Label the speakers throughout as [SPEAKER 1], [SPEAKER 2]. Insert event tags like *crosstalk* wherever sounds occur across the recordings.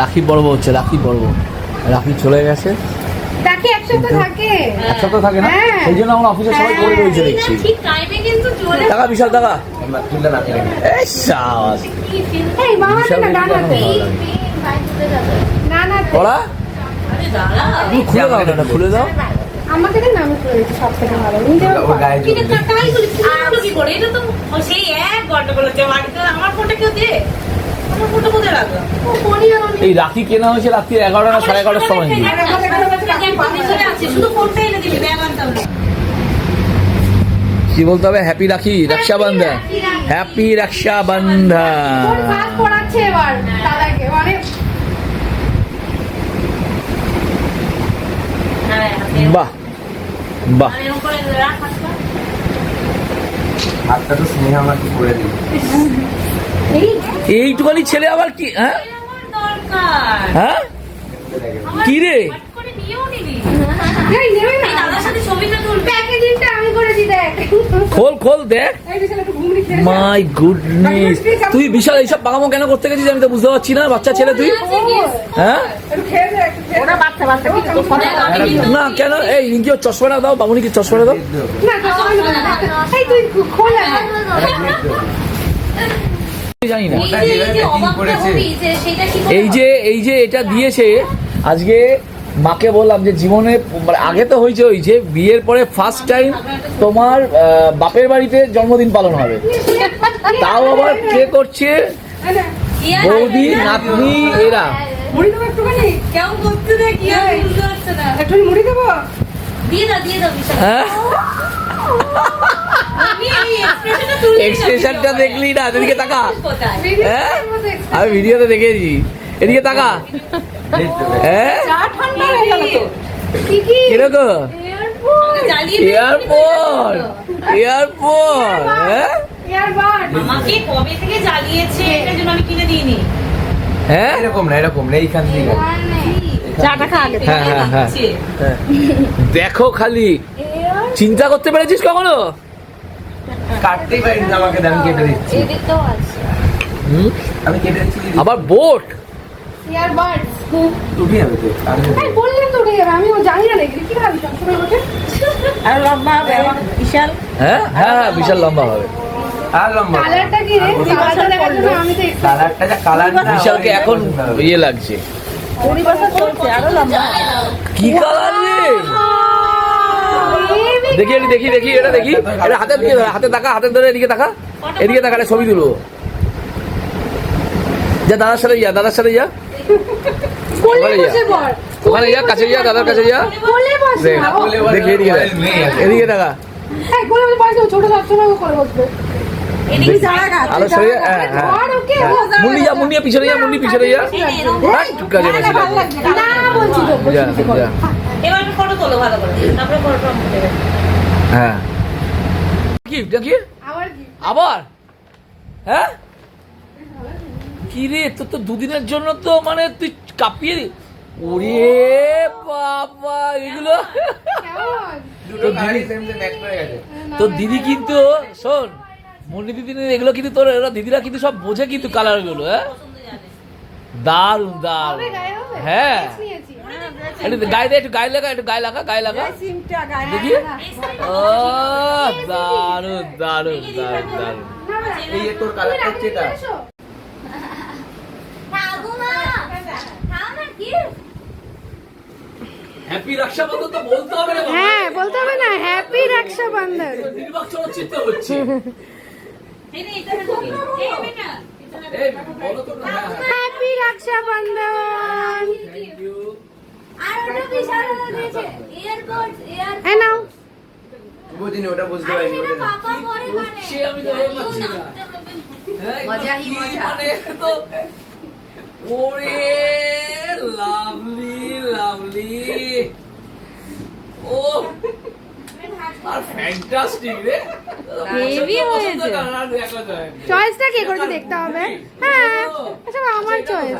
[SPEAKER 1] রাখি পর্ব হচ্ছে রাখি পর্ব। রাখি চলে গেছে।
[SPEAKER 2] তাকে একসাথে থাকে।
[SPEAKER 1] এক সপ্তাহ থাকে না?
[SPEAKER 2] হ্যাঁ।
[SPEAKER 1] সেই জন্য আমার অফিসে সবাই রয়েছে দেখছি।
[SPEAKER 3] ঠিক টাইমে কিন্তু চলে
[SPEAKER 1] টাকা বিশাল টাকা। খুলে দাও না, খুলে দাও।
[SPEAKER 2] আমার থেকে নাম করেছি সব থেকে ভালো।
[SPEAKER 3] কিন্তু কাকাই বলি ফুলগুলো কি করে এটা তো সেই এক গন্ডগোল হচ্ছে। আমার ফোনটা কেউ দে।
[SPEAKER 1] এই রাখি কেনা হয়েছে রাত্রি এগারোটা না সাড়ে এগারোটার সময় কি বলতে হবে? হ্যাপি রাখি রক্ষাবন্ধন হ্যাপি রক্ষাবন্ধন
[SPEAKER 2] মানে
[SPEAKER 3] হ্যাঁ
[SPEAKER 1] বাহ বাহ।
[SPEAKER 3] করে রাখ হাতটা।
[SPEAKER 4] হাতটা তো স্নেহ আমাকে করে দিল?
[SPEAKER 1] এইটুখানি ছেলে আবার কি হ্যাঁ?
[SPEAKER 3] এটা আমার দরকার।
[SPEAKER 1] হ্যাঁ? কি রে? খোল খোল দেখ।
[SPEAKER 2] এই বিশাল একটু
[SPEAKER 1] মাই গুডনেস। তুই বিশাল এইসব কেন করতে গেছিস আমি তো বুঝতে পারছি না বাচ্চা ছেলে তুই? হ্যাঁ? না কেন? এই রিঙ্কি চশমাটা দাও বাবুনি কি চশমাটা দাও।
[SPEAKER 2] না এই তুই খোল না
[SPEAKER 1] জানি না।
[SPEAKER 3] এই যে- এই যে
[SPEAKER 1] এটা দিয়েছে আজকে মাকে বললাম যে জীবনে মানে আগে তো হয়েছে ওই যে বিয়ের পরে ফার্স্ট টাইম তোমার বাপের বাড়িতে জন্মদিন পালন হবে। তাও আবার কে করছে? বৌদি নাতনি এরা।
[SPEAKER 2] মুড়ি দেবো একটুখানি?
[SPEAKER 3] কেমন করতে দেখ আর বুঝতে পারছে না।
[SPEAKER 2] একটুখানি মুড়ি দেবো?
[SPEAKER 3] দিয়ে দাও দিয়ে দাও *laughs* এক্সপ্রেশনটা
[SPEAKER 1] দেখলি না? এদিকে তাকা? হ্যাঁ? আমি ভিডিওতে দেখেছি। এদিকে তাকা। হ্যাঁ?
[SPEAKER 2] চা ঠান্ডা হয়ে
[SPEAKER 1] কীরকম? এয়ারপোর্ট। এয়ারপোর্ট। হ্যাঁ?
[SPEAKER 3] আমাকে কবে থেকে জ্বালিয়েছে? এটার জন্য আমি কিনে দিইনি।
[SPEAKER 1] হ্যাঁ?
[SPEAKER 4] এরকম না এরকম না এইখান থেকে।
[SPEAKER 1] হ্যাঁ, হ্যাঁ। হ্যাঁ। দেখো খালি। চিন্তা করতে পেরেছিস কখনো?
[SPEAKER 4] কাটতেই পারি না আমাকে দাম কেটে দিচ্ছি। আমি কেটে দিচ্ছি
[SPEAKER 1] আবার বোট?
[SPEAKER 2] এয়ারবাড
[SPEAKER 4] উঠে যাবে তো আমি
[SPEAKER 2] এই তো আমি জানি না কি ভাবি সবসময় ওঠে
[SPEAKER 3] আর লম্বা হবে বিশাল।
[SPEAKER 1] হ্যাঁ? হ্যাঁ হ্যাঁ বিশাল লম্বা হবে।
[SPEAKER 4] আর লম্বা
[SPEAKER 2] কালারটা কি রে? কালারটা দেখার জন্য আমি তো
[SPEAKER 4] কালারটা যা কালার না
[SPEAKER 1] বিশালকে এখন ইয়ে লাগছে।
[SPEAKER 3] কুড়ি চলছে আরও লম্বা।
[SPEAKER 1] কি কালার রে? দেখি আমি দেখি দেখি এটা দেখি এটা হাতে দিয়ে ধর, হাতে তাকা হাতে ধরে এদিকে তাকা এদিকে তাকা ছবি তুলবো যা দাদার সাথে যা দাদার সাথে যা ওখানে যা। ওখানে যা কাছে যা দাদার কাছে যা দেখ, দেখি এদিকে দেখ। দেখি। সরে যা হ্যাঁ হ্যাঁ মুন্ডি যা মুন্ডি পিছনে যা মুন্ডি পিছনে যা হ্যাঁ, ছিল।
[SPEAKER 2] না বলছি তো
[SPEAKER 1] যা,
[SPEAKER 2] বলছি তো
[SPEAKER 1] যা।
[SPEAKER 3] এবার ফটো তোলো ভালো করে তারপরে
[SPEAKER 1] হ্যাঁ কি দেখি
[SPEAKER 2] কি
[SPEAKER 1] আবার হ্যাঁ কি রে তোর তো দুদিনের জন্য তো মানে তুই কাঁপিয়ে দি- ওরে বাবা এগুলো তোর দিদি কিন্তু শোন মন্ডি দিদি এগুলো কিন্তু তোর এরা দিদিরা কিন্তু সব বোঝে কিন্তু কালারগুলো হ্যাঁ দারুণ দারুণ
[SPEAKER 2] হবে গায়ে হবে
[SPEAKER 1] হ্যাঁ গায়ে দে একটু গায়ে লাগা একটু গায়ে লাগা গায়ে লাগা। দেখি। ও
[SPEAKER 4] এই তোর হচ্ছে এটা।
[SPEAKER 1] হ্যাপি রক্ষাবন্ধন তো বলতে হবে না
[SPEAKER 2] হ্যাঁ বলতে হবে না হ্যাপি রক্ষাবন্ধন
[SPEAKER 1] নির্বাক চলচ্চিত্র হচ্ছে।
[SPEAKER 3] এই নে, এটা দেখো। এই
[SPEAKER 2] নাও।
[SPEAKER 4] বুঝিনি ওটা বুঝতে পারিনি ওটা।
[SPEAKER 1] সে আমি তো পাচ্ছি না। হ্যাঁ,
[SPEAKER 3] মজা।
[SPEAKER 1] মানে তো? ওরে লাভলি লাভলি। ও আর ফ্যান্টাস্টিক রে।
[SPEAKER 2] হয়েছে। চয়েসটা কে করেছে দেখতে হবে? হ্যাঁ আচ্ছা আমার চয়েস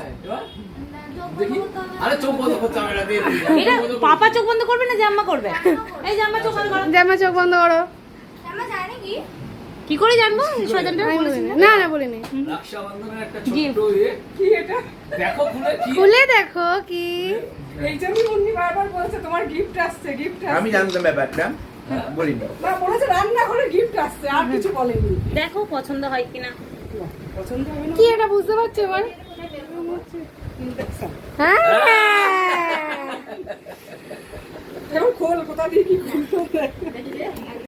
[SPEAKER 3] পাপা চোখ বন্ধ করবে না জাম্মা করবে? এই জাম্মা চোখ বন্ধ করো।
[SPEAKER 2] জামা চোখ বন্ধ করো।
[SPEAKER 3] কি? করে জানব।
[SPEAKER 2] না না.
[SPEAKER 1] ছোট্ট ইয়ে।
[SPEAKER 5] কি এটা?
[SPEAKER 1] দেখো খুলে
[SPEAKER 2] দেখো কি?
[SPEAKER 5] এই মুন্নি বারবার বলছে তোমার গিফট আসছে গিফট
[SPEAKER 4] আমি জানতাম ব্যাপারটা। বলিনি।
[SPEAKER 5] না বলেছে রান্না করে গিফট আসছে আর কিছু বলেনি।
[SPEAKER 3] দেখো পছন্দ হয় কিনা।
[SPEAKER 5] পছন্দ হবে না।
[SPEAKER 2] কি এটা বুঝতে পারছ এবার? হ্যাঁ।